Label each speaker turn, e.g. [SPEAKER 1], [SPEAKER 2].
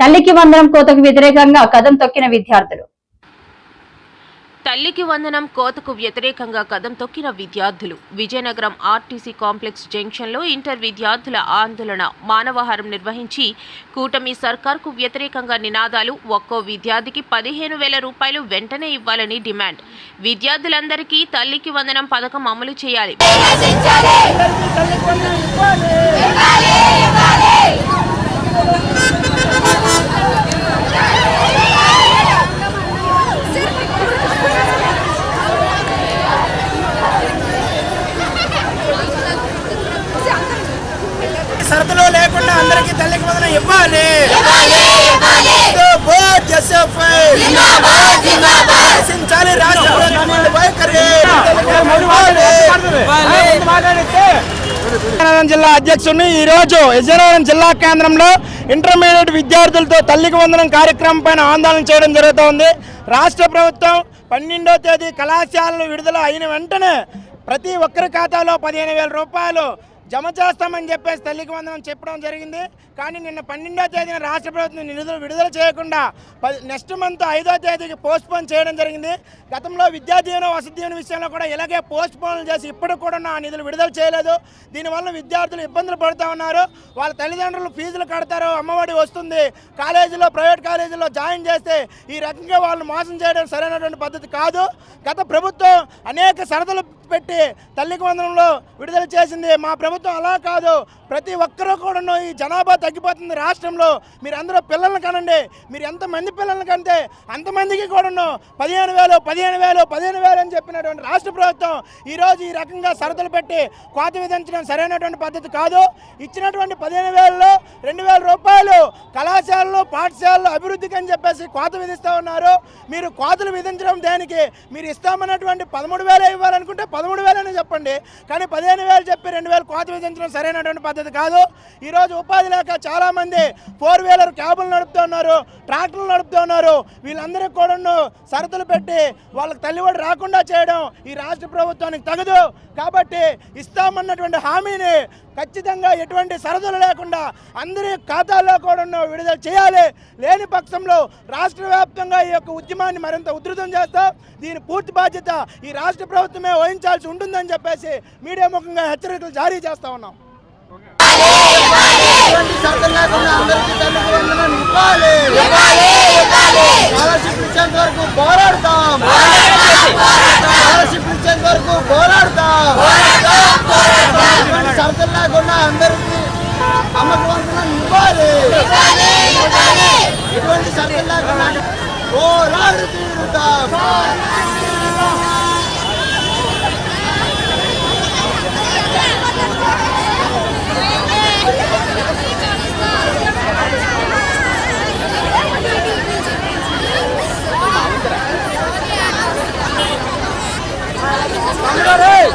[SPEAKER 1] తల్లికి వందనం కోతకు వ్యతిరేకంగా కదం తొక్కిన విద్యార్థులు.
[SPEAKER 2] తల్లికి వందనం కోతకు వ్యతిరేకంగా కదం తొక్కిన విద్యార్థులు. విజయనగరం ఆర్టీసీ కాంప్లెక్స్ జంక్షన్లో ఇంటర్ విద్యార్థుల ఆందోళన మానవహారం నిర్వహించి కూటమి సర్కార్కు వ్యతిరేకంగా నినాదాలు. ఒక్కో విద్యార్థికి పదిహేను వేల రూపాయలు వెంటనే ఇవ్వాలని డిమాండ్. విద్యార్థులందరికీ తల్లికి వందనం పథకం అమలు చేయాలి.
[SPEAKER 3] లేకుండా అందరికీ తల్లికి వందనం ఇవ్వాలి. వైఖరి. విజయనగరం జిల్లా అధ్యక్షుడిని ఈ రోజు విజయనగరం జిల్లా కేంద్రంలో ఇంటర్మీడియట్ విద్యార్థులతో తల్లికి వందనం కార్యక్రమం పైన ఆందోళన చేయడం జరుగుతోంది రాష్ట్ర ప్రభుత్వం పన్నెండో తేదీ కళాశాలలు విడుదల అయిన వెంటనే ప్రతి ఒక్కరి ఖాతాలో పదిహేను వేల రూపాయలు జమ చేస్తామని చెప్పేసి తల్లికి వందనం చెప్పడం జరిగింది. కానీ నిన్న పన్నెండో తేదీన రాష్ట్ర ప్రభుత్వం నిధులు విడుదల చేయకుండా పది నెక్స్ట్ మంత్ ఐదో తేదీకి పోస్ట్పోన్ చేయడం జరిగింది. గతంలో విద్యా దీవెన వసతి దీవెన విషయంలో కూడా ఇలాగే పోస్ట్పోన్లు చేసి ఇప్పటికి కూడా ఆ నిధులు విడుదల చేయలేదు. దీనివల్ల విద్యార్థులు ఇబ్బందులు పడుతూ ఉన్నారు. వాళ్ళ తల్లిదండ్రులు ఫీజులు కడతారు అమ్మఒడి వస్తుంది. కాలేజీలో ప్రైవేట్ కాలేజీలో జాయిన్ చేస్తే ఈ రకంగా వాళ్ళు మోసం చేయడం సరైనటువంటి పద్ధతి కాదు. గత ప్రభుత్వం అనేక సరదలు పెట్టి తల్లికి వందనంలో విడుదల చేసింది. మా ప్రభుత్వం అలా కాదు. ప్రతి ఒక్కరూ కూడా ఈ జనాభా తగ్గిపోతుంది రాష్ట్రంలో. మీరు అందరూ పిల్లల్ని కనండి. మీరు ఎంతమంది పిల్లల్ని కంటే అంతమందికి కూడా పదిహేను వేలు పదిహేను వేలు పదిహేను వేలు అని చెప్పినటువంటి రాష్ట్ర ప్రభుత్వం ఈరోజు ఈ రకంగా షరతులు పెట్టి కోత విధించడం సరైనటువంటి పద్ధతి కాదు. ఇచ్చినటువంటి పదిహేను వేలలో రెండు వేల రూపాయలు కళాశాలలు పాఠశాలలు అభివృద్ధికి అని చెప్పేసి కోత విధిస్తూ ఉన్నారు. మీరు కోతలు విధించడం దానికి? మీరు ఇస్తామన్నటువంటి పదమూడు వేలే ఇవ్వాలనుకుంటే పదమూడు వేల చెప్పండి. కానీ పదిహేను వేలు చెప్పి రెండు వేలు కోత విధించడం సరైనటువంటి పద్ధతి కాదు. ఈరోజు ఉపాధి లేక చాలామంది ఫోర్ వీలర్ క్యాబులు నడుపుతున్నారు ట్రాక్టర్లు నడుపుతున్నారు వీళ్ళందరికీ కూడా షరతులు పెట్టి వాళ్ళకి తల్లివాడు రాకుండా చేయడం ఈ రాష్ట్ర ప్రభుత్వానికి తగదు. కాబట్టి ఇస్తామన్నటువంటి హామీని ఖచ్చితంగా ఎటువంటి సరదులు లేకుండా అందరి ఖాతాల్లో కూడా విడుదల చేయాలి. లేని పక్షంలో రాష్ట్ర వ్యాప్తంగా ఈ యొక్క ఉద్యమాన్ని మరింత ఉధృతం చేస్తాం దీని పూర్తి బాధ్యత ఈ రాష్ట్ర ప్రభుత్వమే వహించాల్సి ఉంటుందని చెప్పేసి మీడియా ముఖంగా హెచ్చరికలు జారీ చేస్తా ఉన్నాం.
[SPEAKER 4] పోరాడతాం. వరకు పోరాడతాం. ఎటువంటి షరతులు లేకుండా అందరికీ అమ్మకు వందనం ఇవ్వాలి. ఎటువంటి షరతులు లేకుండా పోరాడు తీరుతాం. đi